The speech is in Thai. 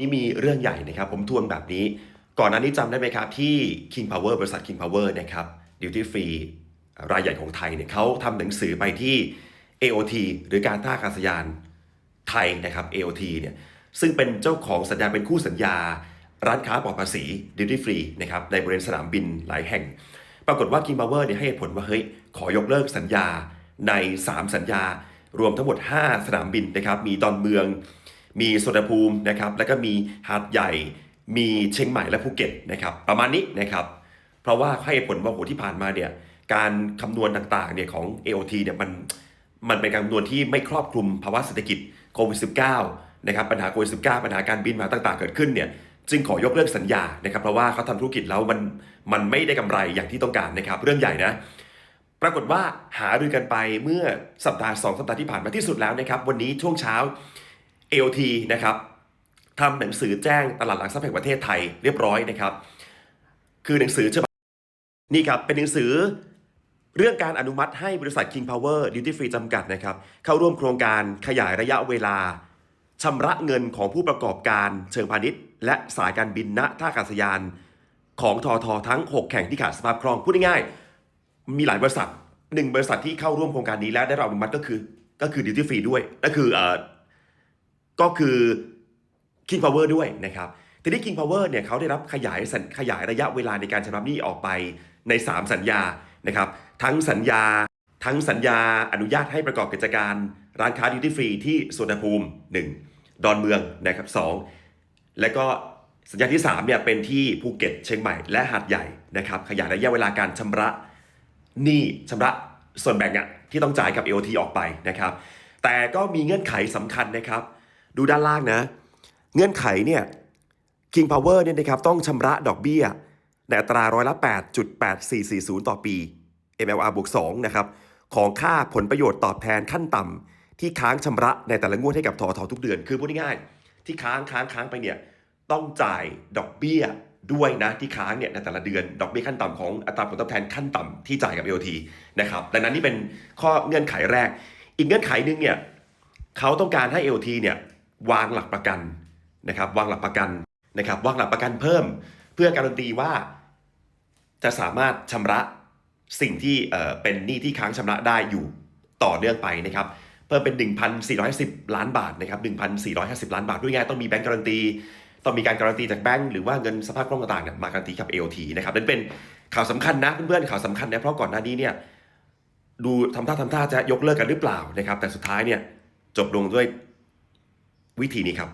นี่มีเรื่องใหญ่นะครับ ผมทวนแบบนี้ ก่อนหน้านี้จำได้ไหมครับ ที่ King Power บริษัท King Power นะครับ Duty Free รายใหญ่ของไทยเนี่ยเขาทำหนังสือไปที่ AOT หรือการท่าอากาศยานไทยนะครับ AOT เนี่ยซึ่งเป็นเจ้าของสัญญาเป็นคู่สัญญา ร้านค้าปลอดภาษี Duty Free นะครับในบริเวณสนามบินหลายแห่ง ปรากฏว่า King Power เนี่ยให้เหตุผลว่าเฮ้ยขอยกเลิกสัญญาใน 3 สัญญารวมทั้งหมด 5 สนามบินนะครับมีดอนเมือง มีสุวรรณภูมินะครับแล้วก็มีหาดใหญ่ มีเชียงใหม่และภูเก็ตนะครับประมาณนี้นะครับเพราะว่าให้ผลว่าโหที่ผ่านมาเนี่ยการคำนวณต่างๆเนี่ยของ AOT เนี่ยมันมันเป็นการคำนวณที่ไม่ครอบคลุมภาวะเศรษฐกิจโควิด -19 นะครับปัญหาโควิด -19 ปัญหาการบินมาต่างๆ เกิดขึ้นเนี่ยจึงขอยกเลิกสัญญานะครับเพราะว่าเขาทำธุรกิจแล้วมันมันไม่ได้กำไรอย่างที่ต้องการนะครับเรื่องใหญ่นะปรากฏว่าหารือกันไปเมื่อสัปดาห์สองสัปดาห์ที่ผ่านมาที่สุดแล้วนะครับ วันนี้ช่วงเช้า AOT นะครับทำหนังสือแจ้งตลาดหลักทรัพย์แห่งประเทศไทยเรียบร้อยนะครับ คือหนังสือฉบับนี่ครับเป็นหนังสือเรื่องการอนุมัติให้บริษัท King Power Duty Free จำกัดนะครับ เข้าร่วมโครงการขยายระยะเวลาชำระเงินของผู้ประกอบการเชิงพาณิชย์ และสายการบินณท่าอากาศยาน ของทอทอทั้ง 6 แข่งที่ขาดสภาพคล่องพูดง่ายๆมีหลายบริษัทหนึ่งบริษัทที่เข้าร่วมโครงการนี้และได้รับอนุมัติก็คือก็คือ Duty Free ด้วยก็คือเอ่อ ก็คือ King Power ด้วยนะครับทีนี้ King Power เนี่ยเขาได้รับขยายสัญขยายระยะเวลาในการชำระหนี้ออกไปใน 3 สัญญานะครับ ทั้งสัญญา ทั้งสัญญาอนุญาตให้ประกอบกิจการร้านค้า Duty Free ที่สวนภูมิ 1 ดอนเมืองนะครับ2และก็สัญญาที่ 3 เนี่ยเป็นที่ภูเก็ตเชียงใหม่และหาดใหญ่นะครับ ขยายระยะเวลาการชำระหนี้ชำระส่วนแบ่งอะที่ต้องจ่ายกับ AOT ออกไปนะครับ แต่ก็มีเงื่อนไขสำคัญนะครับ ดูด้านล่างนะ เงื่อนไขเนี่ย King Power เนี่ยนะครับต้องชำระดอกเบี้ยในอัตราร้อยละ 8.8440 ต่อปี MLR บวก2นะครับของค่าผลประโยชน์ตอบแทนขั้นต่ำที่ค้างชำระในแต่ละงวดให้กับทอทอทุกเดือน คือพูดง่ายๆที่ค้างค้างค้างไปเนี่ยต้องจ่ายดอกเบี้ยด้วยนะที่ค้างเนี่ยในแต่ละเดือนดอกเบี้ยขั้นต่ำของอัตราผลตอบแทนขั้นต่ำที่จ่ายกับ AOT นะครับดังนั้นนี่เป็นข้อเงื่อนไขแรก อีกเงื่อนไขหนึ่งเนี่ยเขาต้องการให้ AOT เนี่ย วางหลักประกันนะครับ วางหลักประกันนะครับ วางหลักประกันเพิ่ม เพื่อการันตีว่า จะสามารถชำระสิ่งที่เป็นหนี้ที่ค้างชำระได้อยู่ต่อเนื่องไปนะครับ เพิ่มเป็น 1,450 ล้านบาทนะครับ1,450 ล้านบาทด้วยไงต้องมีแบงก์การันตีต้องมีการการันตีจากแบงก์หรือว่าเงินสภาพคล่องต่างๆเนี่ยมาการันตีกับ AOT นะครับนั่นเป็นข่าวสำคัญนะเพื่อนๆข่าวสำคัญนะเพราะก่อนหน้านี้เนี่ยดูทำท่าทำท่าจะยกเลิกกันหรือเปล่านะครับ แต่สุดท้ายเนี่ยจบลงด้วย วิธีนี้ครับ